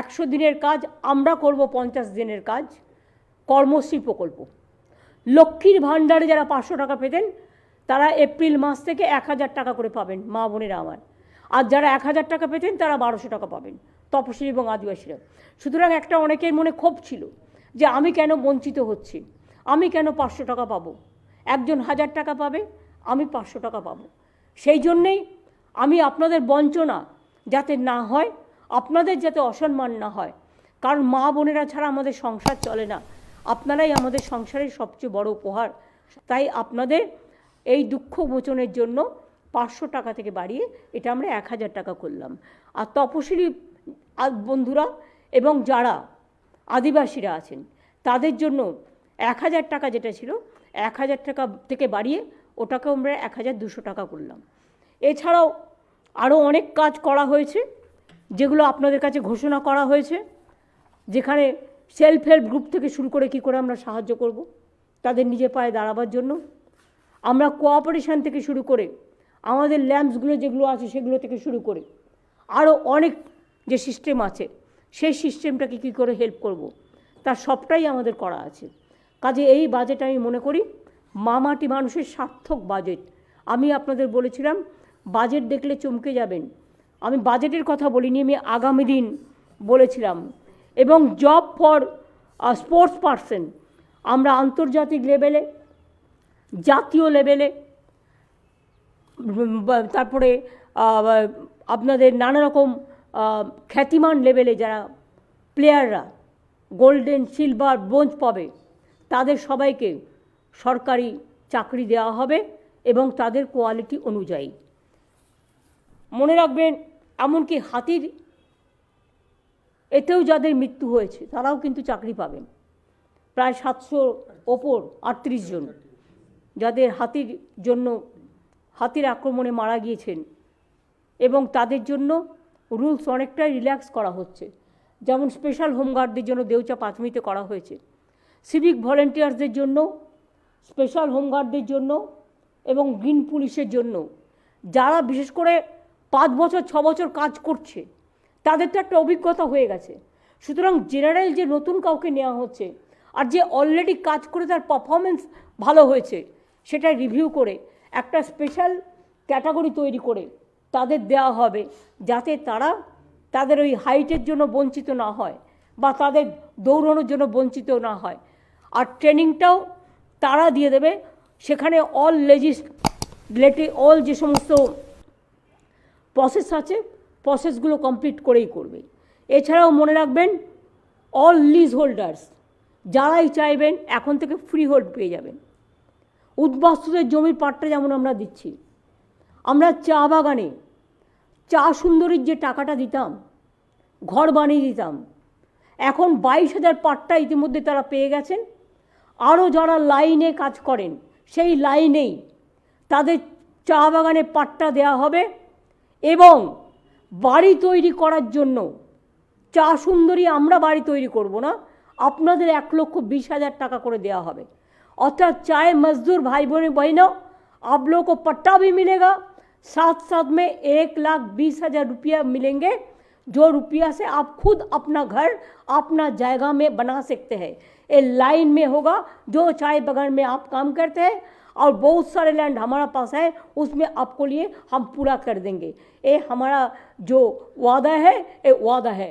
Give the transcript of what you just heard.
একশো দিনের কাজ, আমরা করব পঞ্চাশ দিনের কাজ, কর্মশ্রী প্রকল্প। লক্ষ্মীর ভাণ্ডারে যারা পাঁচশো টাকা পেতেন, তারা এপ্রিল মাস থেকে এক হাজার টাকা করে পাবেন, মা বোনেরা আমার। আর যারা এক হাজার টাকা পেতেন, তারা বারোশো টাকা পাবেন তপশিলি এবং আদিবাসীরা। সুতরাং একটা অনেকের মনে ক্ষোভ ছিল যে, আমি কেন বঞ্চিত হচ্ছি? আমি কেন পাঁচশো টাকা পাবো? একজন হাজার টাকা পাবে, আমি পাঁচশো টাকা পাবো। সেই জন্যেই আমি আপনাদের বঞ্চনা যাতে না হয় আপনাদের যাতে অসম্মান না হয়। কারণ মা বোনেরা ছাড়া আমাদের সংসার চলে না। আপনারাই আমাদের সংসারের সবচেয়ে বড় উপহার। তাই আপনাদের এই দুঃখ মোচনের জন্য পাঁচশো টাকা থেকে বাড়িয়ে এটা আমরা এক হাজার টাকা করলাম। আর তপশিলি বন্ধুরা এবং যারা আদিবাসীরা আছেন, তাদের জন্য এক হাজার টাকা যেটা ছিল, এক হাজার টাকা থেকে বাড়িয়ে ওটাকে আমরা এক হাজার দুশো টাকা করলাম। এছাড়াও আরও অনেক কাজ করা হয়েছে। যেগুলো আপনাদের কাছে ঘোষণা করা হয়েছে, যেখানে সেলফ হেল্প গ্রুপ থেকে শুরু করে কি করে আমরা সাহায্য করব, তাদের নিজে পায়ে দাঁড়াবার জন্য। আমরা কোঅপারেশন থেকে শুরু করে, আমাদের ল্যাম্পসগুলো যেগুলো আছে সেগুলো থেকে শুরু করে আরও অনেক যে সিস্টেম আছে, সেই সিস্টেমটাকে কী করে হেল্প করব তার সবটাই আমাদের করা আছে। কাজে এই বাজেট আমি মনে করি, মামাটি মানুষের সার্থক বাজেট আমি আপনাদের বলেছিলাম বাজেট দেখলে চমকে যাবেন আমি বাজেটের কথা বলিনি, আমি আগামী দিন বলেছিলাম। এবং জব ফর স্পোর্টস পারসন আমরা আন্তর্জাতিক লেভেলে জাতীয় লেভেলে তারপরে আপনাদের নানা রকম খ্যাতিমান লেভেলে যারা প্লেয়াররা গোল্ডেন সিলভার ব্রোঞ্জ পাবে, তাদের সবাইকে সরকারি চাকরি দেওয়া হবে এবং তাদের কোয়ালিটি অনুযায়ী। মনে রাখবেন এমনকি হাতির, এতেও যাদের মৃত্যু হয়েছে, তারাও কিন্তু চাকরি পাবেন। প্রায় সাতশো ওপর, আটত্রিশ জন। যাদের হাতির জন্য, হাতির আক্রমণে মারা গিয়েছেন। এবং তাদের জন্য রুলস অনেকটাই রিল্যাক্স করা হচ্ছে। যেমন স্পেশাল হোমগার্ডদের জন্য দেউচা পাঁচমিতে করা হয়েছে। সিভিক ভলেন্টিয়ার্সদের জন্য, স্পেশাল হোমগার্ডদের জন্য এবং গ্রিন পুলিশের জন্য। যারা বিশেষ করে পাঁচ বছর, ছ বছর কাজ করছে। তাদের তো একটা অভিজ্ঞতা হয়ে গেছে। সুতরাং জেনারেল যে নতুন কাউকে নেওয়া হচ্ছে আর যে অলরেডি কাজ করে তার পারফরমেন্স ভালো হয়েছে, সেটা রিভিউ করে একটা স্পেশাল ক্যাটাগরি তৈরি করে তাদের দেওয়া হবে যাতে তারা তাদের ওই হাইটের জন্য বঞ্চিত না হয় বা তাদের দৌড়ানোর জন্য বঞ্চিত না হয়। আর ট্রেনিংটাও তারা দিয়ে দেবে। সেখানে অল লেজিস্ট লেজিসলেটিভ অল যে সমস্ত প্রসেস আছে প্রসেসগুলো কমপ্লিট করেই করবে। এছাড়াও মনে রাখবেন অল লিজ হোল্ডার্স যারাই চাইবেন, এখন থেকে ফ্রি হোল্ড পেয়ে যাবেন। উদ্বাস্তুদের জমির পাটটা যেমন আমরা দিচ্ছি, আমরা চা বাগানে চা সুন্দরীর যে টাকাটা দিতাম, ঘর বানিয়ে দিতাম, এখন বাইশ হাজার পাট্টা ইতিমধ্যে তারা পেয়ে গেছেন। আরও যারা লাইনে কাজ করেন, সেই লাইনেই তাদের চা বাগানে পাট্টা দেওয়া হবে। এবং বাড়ি তৈরি করার জন্য চা সুন্দরী আমরা বাড়ি তৈরি করব না আপনাদের এক লক্ষ বিশ হাজার টাকা করে দেওয়া হবে অর্থাৎ चाहे मजदूर भाई बहन बहनों आप लोगों को पट्टा भी मिलेगा साथ साथ में एक लाख बीस हजार रुपया मिलेंगे जो रुपया से आप खुद अपना घर अपना जगह में बना सकते हैं ये लाइन में होगा जो चाय बगान में आप काम करते हैं और बहुत सारे लैंड हमारा पास है, उसमें आपको लिए हम पूरा कर देंगे। ये हमारा जो वादा है ये वादा है।